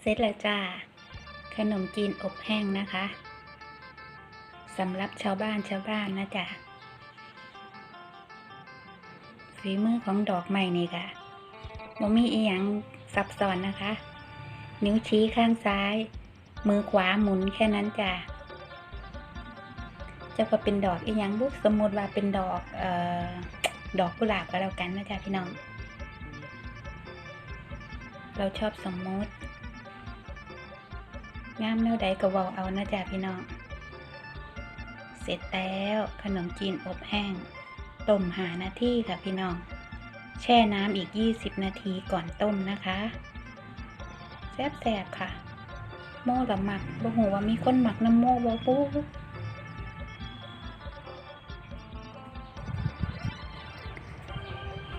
เสร็จแล้วจ้า ขนมจีนอบแห้งนะคะสำหรับชาวบ้านชาวบ้านนะจ๊ะฝีมือของดอกไม้นี่ค่ะบ่มีอีหยังซับซ้อนนะคะ นิ้วชี้ข้างซ้าย มือขวาหมุนแค่นั้นจ้ะจะก็เป็นดอกอีหยังบุสมมติว่าเป็นดอกเอ่อดอกกุหลาบก็แล้วกันนะจ๊ะพี่น้อง เราชอบสมมติ งามแนวใดก็เว้าเอานะจ๊ะพี่น้อง เสร็จแล้วขนมจีนอบแห้ง ต้มหานาทีค่ะพี่น้อง แช่น้ำอีก 20 นาทีก่อนต้มนะคะแซ่บๆค่ะ โม่ละหมักบ่หูว่ามีคนหมักน้ำโม่บ่ปู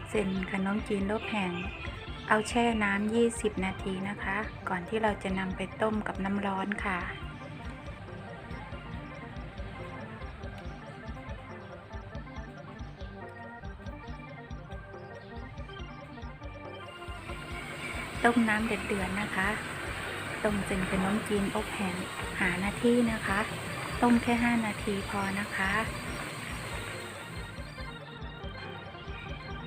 เส้นขนมจีนรบแห้ง เอาแช่น้ำ20 นาทีนะคะ ก่อนที่เราจะนำไปต้มกับน้ำร้อนค่ะ ต้มน้ำเดือดๆนะคะ ต้มจนเป็นน้ำจีนอบแห้งหานาทีนะคะ ต้มแค่ 5 นาทีพอนะคะ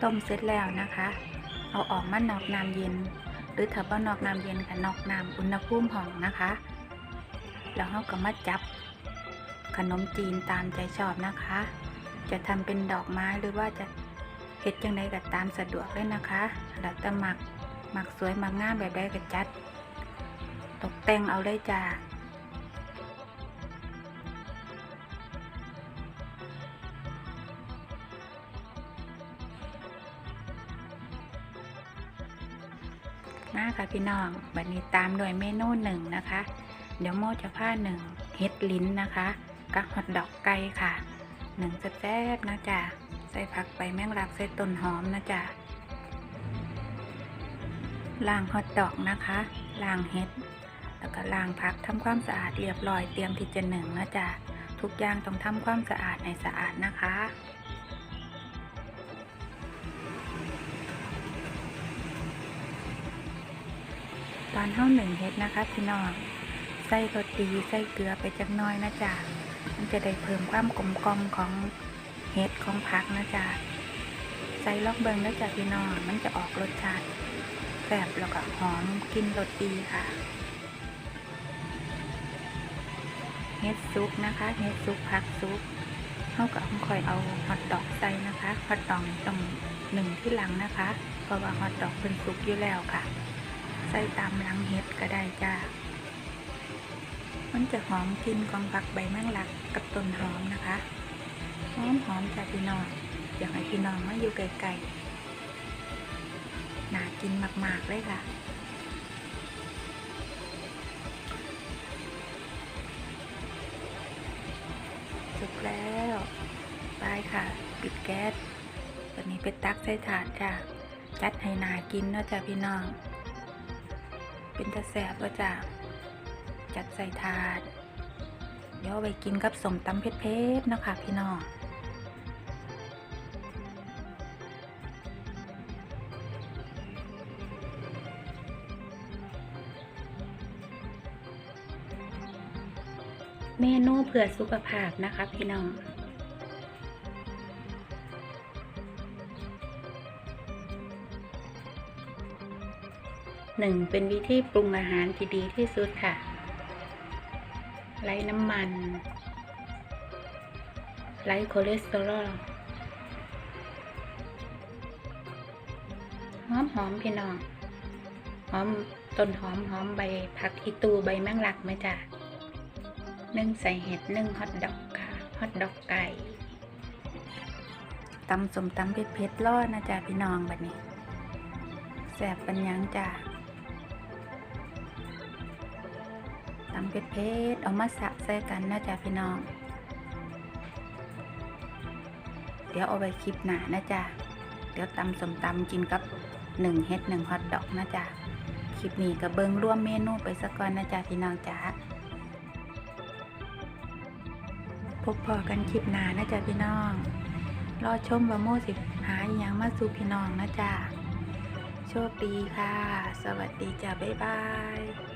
ต้มเสร็จแล้วนะคะ เอาออกมานอกน้ำเย็น หรือถ้าว่นอกน้ำเย็นกับนอกน้ำอุณหภูมิห้องนะคะ แล้วเราก็มาจับขนมจีนตามใจชอบนะคะ จะทำเป็นดอกไม้หรือว่าจะเฮ็ดจังไดก็ตามสะดวกเลยนะคะแล้วแต่มักมักสวยมักงามแบบใดก็จัด ตกแต่งเอาเลยจ้า มาค่ะพี่น้องบัดนี้ตามด้วยเมนูหนึ่งนะคะ เดี๋ยวโมจะผ้าหนึ่งเฮ็ดลิ้นนะคะกับฮอทดอกไก่ค่ะหนึ่งแซ่บๆนะจ๊ะใส่ผักใบแมงลักใส่ต้นหอมนะจ๊ะล้างฮอทดอกนะคะล้างเฮ็ด แล้วก็ล้างผักทำความสะอาดเรียบร้อยเตรียมที่จะหนึ่งนะจ๊ะทุกอย่างต้องทำความสะอาดในสะอาดนะคะ ตอนเท่าหนึ่งเฮ็ดนะคะพี่น้องใส่รสดีใส่เกลือไปจักน้อยนะจ๊ะมันจะได้เพิ่มความกลมกล่อมของเฮ็ดของผักนะจ๊ะใส่ลอกเบิงนะจ๊ะพี่น้องมันจะออกรสชาติแซ่บแล้วก็หอมกินรสดีค่ะเฮ็ดซุปนะคะเฮ็ดซุปผักซุปเขาก็เอาค่อยเอาฮอทดอกใส่นะคะฮอทดอกต้องหนึ่งที่หลังนะคะ เพราะว่าฮอทดอกเป็นซุปอยู่แล้วค่ะ ใส่ตามหลังเห็ดก็ได้จ้า มันจะหอมกลิ่นของผักใบแมงลักกับต้นหอมนะคะหอมหอมจากพี่น้อง อยากให้พี่น้องมาอยู่ไกลๆน่ากินมากๆเลยค่ะสุกแล้วไปค่ะ ปิดแก๊ส ตอนนี้ไปตักใส่ถาดจ้าจัดให้นากินเนาะจ้าพี่น้อง เป็นตะแสบว่าจะจัดใส่ถาด เดี๋ยวเอไปกินกับสมตำเผ็ดๆเนาะคะพี่น้องเมนูเพื่อสุขภาพนะคะพี่น้อง หนึ่งเป็นวิธีปรุงอาหารที่ดีที่สุดค่ะ ไร้น้ำมัน ไร้คอเลสเตอรอลหอมหอมพี่น้องหอมต้นหอมหอมใบผักอีตูใบแมงลักไหมจ้ะนึ่งใส่เห็ดนึ่งฮอทดอกค่ะฮอทดอกไก่ตำสมตำเผ็ดเผ็ดๆรอดนะจ๊ะพี่น้องแบบนี้แสบปัญญังจ้ะ ตำเผ็ดๆเอามาสับใส่กันนะจ๊ะพี่น้อง เดี๋ยวเอาไว้คลิปหน้านะจ๊ะ เดี๋ยวตำสมตำกินกับหนึ่งเฮ็ดหนึ่งฮอทดอกนะจ๊ะ คลิปนี้ก็เบิงร่วมเมนูไปสักก่อนนะจ๊ะพี่น้องจ๋าพบพอกันคลิปหน้านะจ๊ะพี่น้อง รอชมว่าโมสิหาอย่างมาสู่พี่น้องนะจ๊ะ โชคดีค่ะ สวัสดีจ้ะบ๊ายบาย